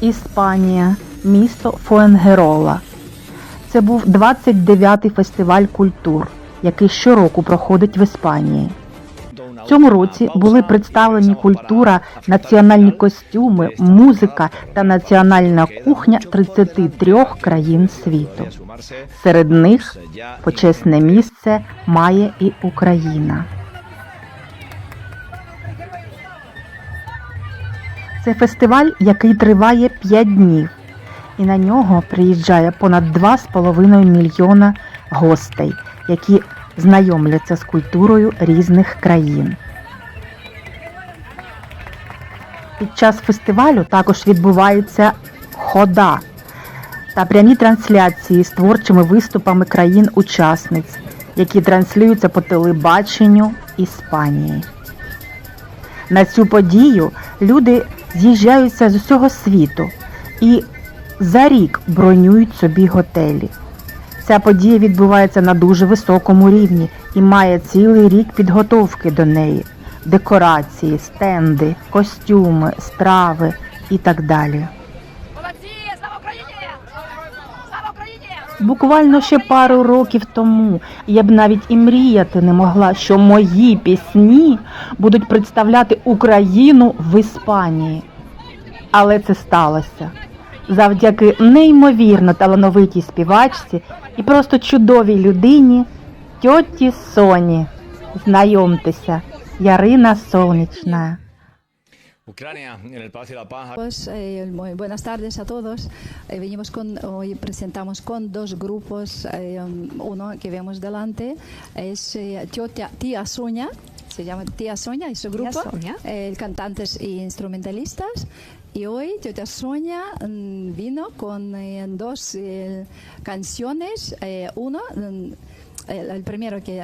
Іспанія, місто Фуенгерола. Це був 29-й фестиваль культур, який щороку проходить в Іспанії. В цьому році були представлені культура, національні костюми, музика та національна кухня 33 країн світу. Серед них почесне місце має і Україна. Це фестиваль, який триває 5 днів, і на нього приїжджає понад 2,5 мільйона гостей, які знайомляться з культурою різних країн. Під час фестивалю також відбувається хода та прямі трансляції з творчими виступами країн-учасниць, які транслюються по телебаченню Іспанії. На цю подію люди з'їжджаються з усього світу і за рік бронюють собі готелі. Ця подія відбувається на дуже високому рівні і має цілий рік підготовки до неї: декорації, стенди, костюми, страви і так далі. Буквально ще пару років тому я б навіть і мріяти не могла, що мої пісні будуть представляти Україну в Іспанії. Але це сталося завдяки неймовірно талановитій співачці і просто чудовій людині тьоті Соні. Знайомтеся, Ярина Сонячна. Ucrania, en el Palacio de la Paz. Pues, eh, muy buenas tardes a todos. Eh, venimos con, hoy presentamos con dos grupos. eh, uno que vemos delante es eh, Tía, Tía Soña, se llama Tía Soña y su grupo, Soña. eh, cantantes e instrumentalistas. Y hoy Teta Sonia mm, vino con eh, dos eh, canciones. Eh, una mm, el, el primero que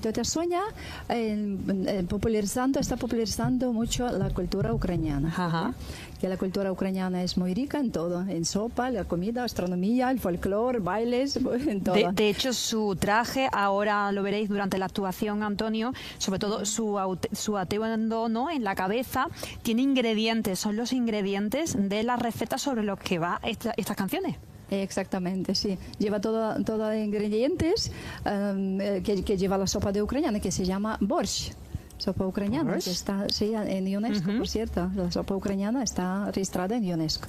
Teta, Sonia eh, eh, popularizando, está popularizando mucho la cultura ucraniana. Ajá. Que la cultura ucraniana es muy rica en todo, en sopa, la comida, astronomía, el folclore, bailes, en todo. De, de hecho, su traje, ahora lo veréis durante la actuación, Antonio, sobre todo su, su atuendo ¿no? en la cabeza, tiene ingredientes, son los ingredientes de las recetas sobre los que va esta- estas canciones. Exactamente, sí. Lleva todo, todo ingredientes em, eh, que, que lleva la sopa de ucraniana, que se llama borsch. Sopa ucraniana, Borsch. que está sí, en UNESCO, por cierto. La sopa ucraniana está registrada en UNESCO.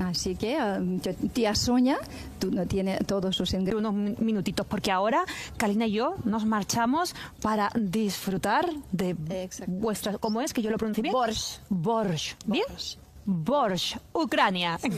Así que em, tía Sonia tú, no tiene todos sus ingredientes. Unos min- minutitos, porque ahora Kalina y yo nos marchamos para disfrutar de Exacto. vuestra. ¿Cómo es que yo lo pronuncio bien? Borsch. Borsch. ¿Bien? Borsch, Ucrania.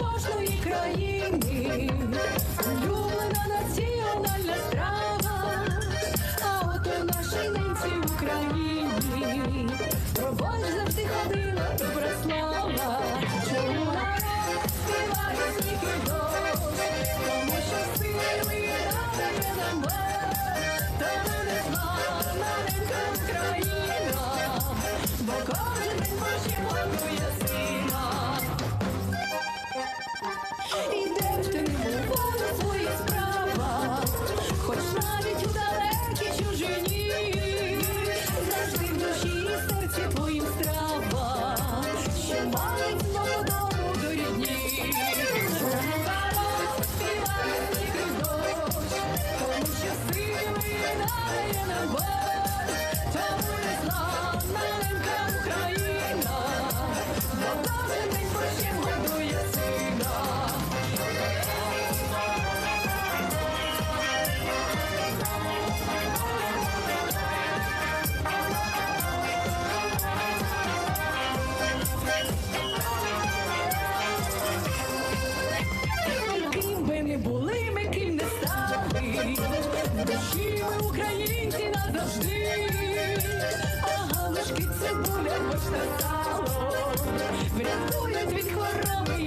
кожної країни завжди. А галушки цибуля, бочна сало врятують від хвороби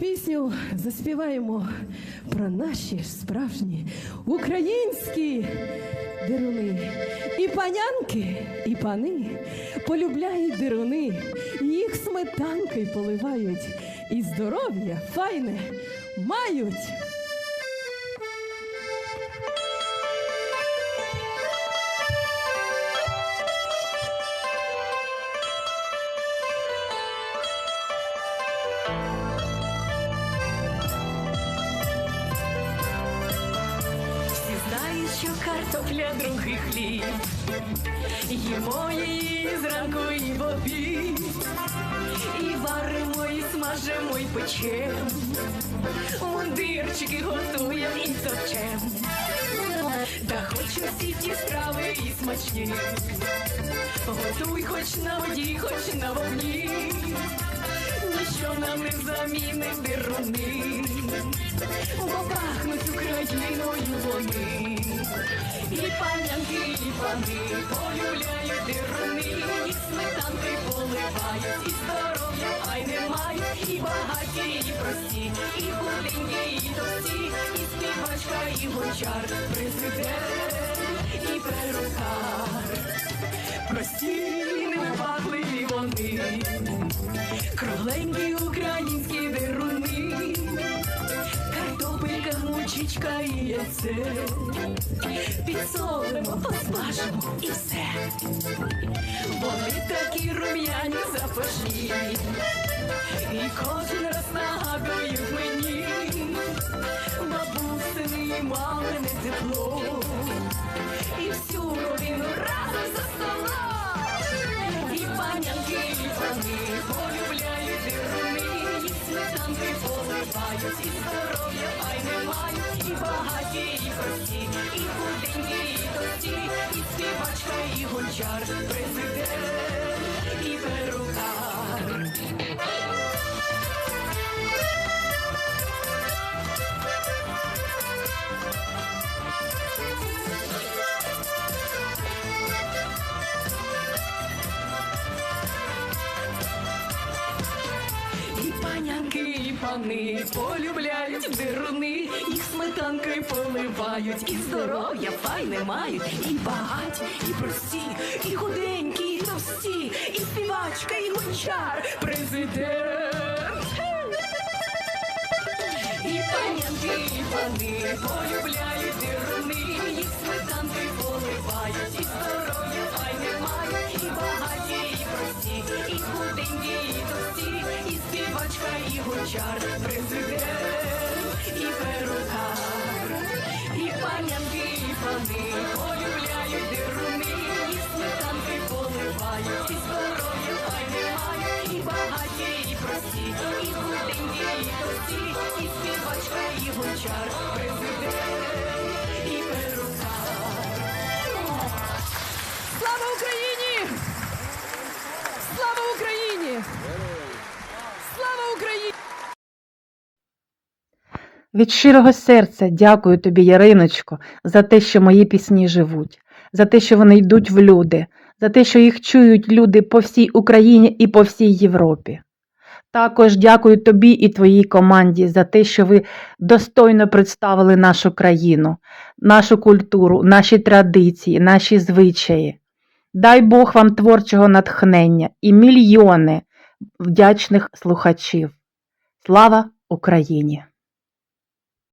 Пісню заспіваємо про наші справжні українські дируни. І панянки, і пани полюбляють дируни, їх сметанки поливають, і здоров'я файне мають. Другий хліб. Їмо її зранку і в обід. І варимо, і смажимо, і печем. Мундирчики готуєм і топчем. Та хоч усі ті страви і смачні. Готуй хоч на воді, хоч на вогні. Ніщо нам не замінить дируни бо пахнуть Україною вони. І панянки, і пани полюбляють дируни, і сметанки поливають, і здоров'я хай не мають, і багаті, і прості, і худенькі, і товсті, і співачка, і гончар, президент, і перукар. Прості, невибагливі вони, кругленькі українські дируни. Мучечка і яйце Підсолимо, посмажимо і все. Вони такі рум'яні запашні. І кожен раз нагадують мені. Бабусини і мамине тепло. І всю родину разом за столом. І панянки, і пани полюбляють дируни І сметанки поливають, і багаті, і прості, і худенькі, і товсті І співачка, і гончар, президент, пани полюбляють дируни, їх сметанкою поливають, і здоров'я файне мають, і багаті, і прості, і худенькі, і товсті, і співачка, і гончар, президент. І панянки, і пани полюбляють дируни, їх сметанкою співачка, і гончар, президент, Від щирого серця дякую тобі, Яриночко, за те, що мої пісні живуть, за те, що вони йдуть в люди, за те, що їх чують люди по всій Україні і по всій Європі. Також дякую тобі і твоїй команді за те, що ви достойно представили нашу країну, нашу культуру, наші традиції, наші звичаї. Дай Бог вам творчого натхнення і мільйони вдячних слухачів. Слава Україні!